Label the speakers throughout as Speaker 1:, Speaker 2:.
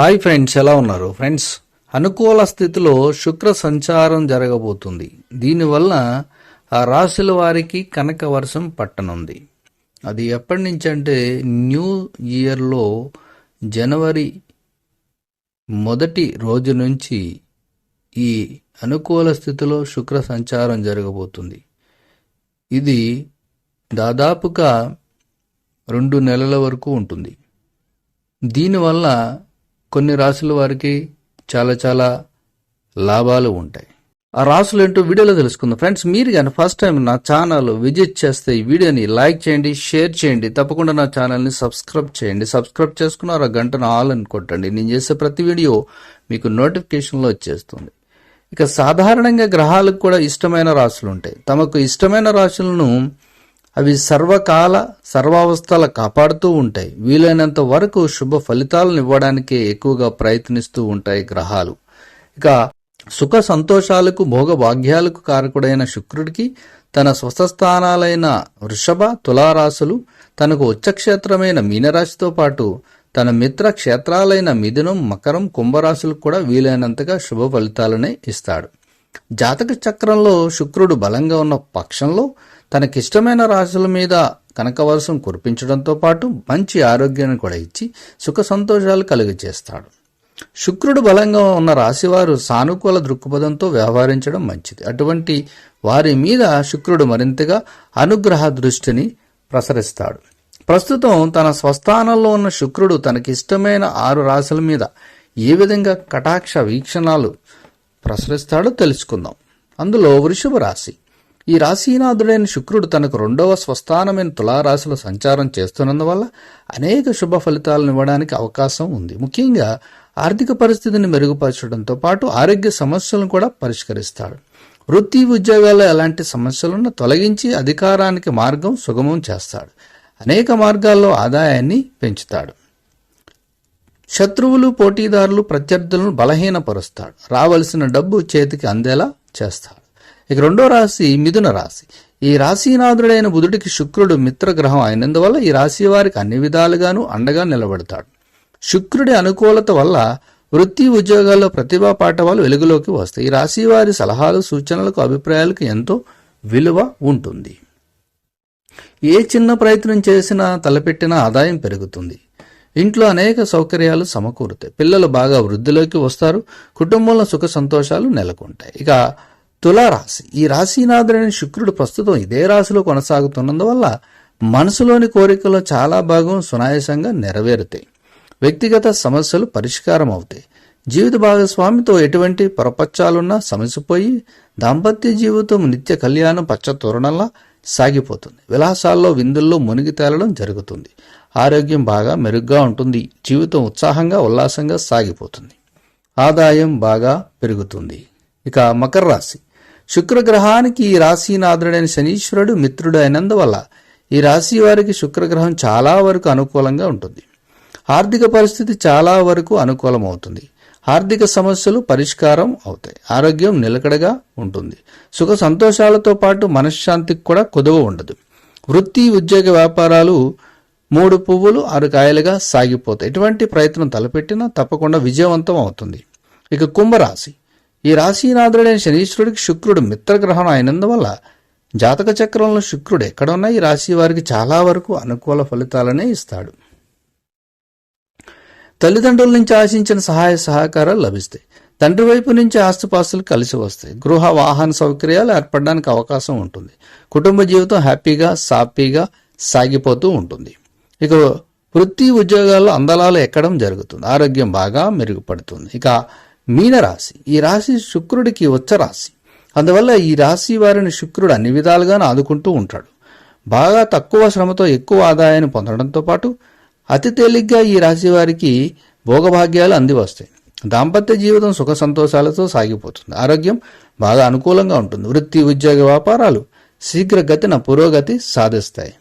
Speaker 1: Hi friends ఎలా ఉన్నారు? Friends అనుకూల స్థితిలో శుక్ర సంచారం జరగబోతుంది. దీనివల్ల ఆ రాశుల వారికి కనక వర్షం పట్టనుంది. అది ఎప్పటి నుంచి అంటే న్యూ ఇయర్లో జనవరి మొదటి రోజు నుంచి ఈ అనుకూల స్థితిలో శుక్ర సంచారం జరగబోతుంది. ఇది దాదాపుగా రెండు నెలల వరకు ఉంటుంది. దీనివల్ల కొన్ని రాసుల వారికి చాలా చాలా లాభాలు ఉంటాయి. ఆ రాసులు ఏంటో వీడియోలో తెలుసుకుందాం. ఫ్రెండ్స్ మీరు కానీ ఫస్ట్ టైం నా ఛానల్ విజిట్ చేస్తే ఈ వీడియోని లైక్ చేయండి షేర్ చేయండి. తప్పకుండా నా ఛానల్ని సబ్స్క్రైబ్ చేయండి. సబ్స్క్రైబ్ చేసుకున్నారు ఆ గంటను ఆల్ అని కొట్టండి. నేను చేసే ప్రతి వీడియో మీకు నోటిఫికేషన్లో వచ్చేస్తుంది. ఇక సాధారణంగా గ్రహాలకు కూడా ఇష్టమైన రాశులు ఉంటాయి. తమకు ఇష్టమైన రాశులను అవి సర్వకాల సర్వావస్థల కాపాడుతూ ఉంటాయి. వీలైనంత వరకు శుభ ఫలితాలను ఇవ్వడానికే ఎక్కువగా ప్రయత్నిస్తూ ఉంటాయి గ్రహాలు. ఇక సుఖ సంతోషాలకు భోగ భాగ్యాలకు కారకుడైన శుక్రుడికి తన స్వస్థస్థానాలైన వృషభ తులారాశులు తనకు ఉచ్చక్షేత్రమైన మీనరాశితో పాటు తన మిత్ర క్షేత్రాలైన మిథునం మకరం కుంభరాశులకు కూడా వీలైనంతగా శుభ ఫలితాలనే ఇస్తాడు. జాతక చక్రంలో శుక్రుడు బలంగా ఉన్న పక్షంలో తనకిష్టమైన రాశుల మీద కనకవర్షం కురిపించడంతో పాటు మంచి ఆరోగ్యాన్ని కూడా ఇచ్చి సుఖ సంతోషాలు కలుగజేస్తాడు. శుక్రుడు బలంగా ఉన్న రాశివారు సానుకూల దృక్పథంతో వ్యవహరించడం మంచిది. అటువంటి వారి మీద శుక్రుడు మరింతగా అనుగ్రహ దృష్టిని ప్రసరిస్తాడు. ప్రస్తుతం తన స్వస్థానంలో ఉన్న శుక్రుడు తనకిష్టమైన ఆరు రాశుల మీద ఏ విధంగా కటాక్ష వీక్షణాలు ప్రసరిస్తాడో తెలుసుకుందాం. అందులో వృషభ రాశి. ఈ రాశీనాథుడైన శుక్రుడు తనకు రెండవ స్వస్థానమైన తులారాశిలో సంచారం చేస్తున్నందువల్ల అనేక శుభ ఫలితాలను ఇవ్వడానికి అవకాశం ఉంది. ముఖ్యంగా ఆర్థిక పరిస్థితిని మెరుగుపరచడంతో పాటు ఆరోగ్య సమస్యలను కూడా పరిష్కరిస్తాడు. వృత్తి ఉద్యోగాల్లో ఎలాంటి సమస్యలను తొలగించి అధికారానికి మార్గం సుగమం చేస్తాడు. అనేక మార్గాల్లో ఆదాయాన్ని పెంచుతాడు. శత్రువులు పోటీదారులు ప్రత్యర్థులను బలహీనపరుస్తాడు. రావలసిన డబ్బు చేతికి అందేలా చేస్తాడు. ఇక రెండో రాశి మిథున రాశి. ఈ రాశీనాథుడైన బుధుడికి శుక్రుడు మిత్రగ్రహం అయినందువల్ల ఈ రాశి వారికి అన్ని విధాలుగాను అండగా నిలబడతాడు. శుక్రుడి అనుకూలత వల్ల వృత్తి ఉద్యోగాల్లో ప్రతిభా పాఠవాలు వెలుగులోకి వస్తాయి. ఈ రాశి వారి సలహాలు సూచనలకు అభిప్రాయాలకు ఎంతో విలువ ఉంటుంది. ఏ చిన్న ప్రయత్నం చేసినా తలపెట్టిన ఆదాయం పెరుగుతుంది. ఇంట్లో అనేక సౌకర్యాలు సమకూరుతాయి. పిల్లలు బాగా వృద్ధిలోకి వస్తారు. కుటుంబంలో సుఖ సంతోషాలు నెలకొంటాయి. ఇక తులారాశి. ఈ రాశీనాథుడైన శుక్రుడు ప్రస్తుతం ఇదే రాశిలో కొనసాగుతున్నందువల్ల మనసులోని కోరికలు చాలా భాగం సునాయాసంగా నెరవేరుతాయి. వ్యక్తిగత సమస్యలు పరిష్కారం అవుతాయి. జీవిత భాగస్వామితో ఎటువంటి పొరపచ్చాలున్నా సమసిపోయి దాంపత్య జీవితం నిత్య కళ్యాణం పచ్చ తోరణంలా సాగిపోతుంది. విలాసాల్లో విందుల్లో మునిగి తేలడం జరుగుతుంది. ఆరోగ్యం బాగా మెరుగ్గా ఉంటుంది. జీవితం ఉత్సాహంగా ఉల్లాసంగా సాగిపోతుంది. ఆదాయం బాగా పెరుగుతుంది. ఇక మకర రాశి. శుక్రగ్రహానికి ఈ రాశీనాథుడైన శనీశ్వరుడు మిత్రుడు అయినందువల్ల ఈ రాశి వారికి శుక్రగ్రహం చాలా వరకు అనుకూలంగా ఉంటుంది. ఆర్థిక పరిస్థితి చాలా వరకు అనుకూలమవుతుంది ఆర్థిక సమస్యలు పరిష్కారం అవుతాయి. ఆరోగ్యం నిలకడగా ఉంటుంది. సుఖ సంతోషాలతో పాటు మనశ్శాంతికి కూడా కుదువ ఉండదు. వృత్తి ఉద్యోగ వ్యాపారాలు మూడు పువ్వులు ఆరు కాయలుగా సాగిపోతాయి. ఎటువంటి ప్రయత్నం తలపెట్టినా తప్పకుండా విజయవంతం అవుతుంది. ఇక కుంభరాశి. ఈ రాశీనాథుడైన శనీశ్వరుడికి శుక్రుడు మిత్రగ్రహణం అయినందువల్ల జాతక చక్రంలో శుక్రుడు ఎక్కడున్నా ఈ రాశి వారికి చాలా వరకు అనుకూల ఫలితాలనే ఇస్తాడు. తల్లిదండ్రుల నుంచి ఆశించిన సహాయ సహకారాలు లభిస్తాయి. తండ్రి వైపు నుంచి ఆస్తుపాస్తులు కలిసి వస్తాయి. గృహ వాహన సౌకర్యాలు ఏర్పడడానికి అవకాశం ఉంటుంది. కుటుంబ జీవితం హ్యాపీగా సాఫీగా సాగిపోతూ ఉంటుంది. ఇక వృత్తి ఉద్యోగాల్లో అందలాలు ఎక్కడం జరుగుతుంది. ఆరోగ్యం బాగా మెరుగుపడుతుంది. ఇక మీనరాశి. ఈ రాశి శుక్రుడికి ఉచ్చ రాశి. అందువల్ల ఈ రాశి వారిని శుక్రుడు అన్ని విధాలుగాను ఆదుకుంటూ ఉంటాడు. బాగా తక్కువ శ్రమతో ఎక్కువ ఆదాయాన్ని పొందడంతో పాటు అతి తేలిగ్గా ఈ రాశి వారికి భోగభాగ్యాలు అంది వస్తాయి దాంపత్య జీవితం సుఖ సంతోషాలతో సాగిపోతుంది. ఆరోగ్యం బాగా అనుకూలంగా ఉంటుంది. వృత్తి ఉద్యోగ వ్యాపారాలు శీఘ్రగతిన పురోగతి సాధిస్తాయి.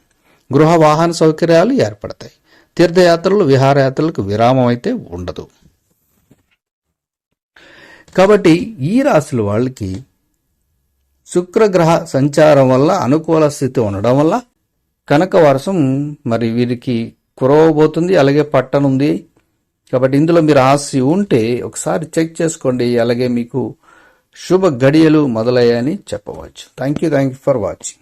Speaker 1: గృహ వాహన సౌకర్యాలు ఏర్పడతాయి. తీర్థయాత్రలు విహారయాత్రలకు విరామం అయితే ఉండదు. కాబట్టి ఈ రాశుల వాళ్ళకి శుక్రగ్రహ సంచారం వల్ల అనుకూల స్థితి ఉండడం వల్ల కనక వర్షం మరి వీరికి కురవబోతుంది అలాగే పట్టనుంది. కాబట్టి ఇందులో మీరు ఆస్తి ఉంటే ఒకసారి చెక్ చేసుకోండి అలాగే మీకు శుభ గడియలు మొదలయ్యాయని చెప్పవచ్చు. Thank you thank you for watching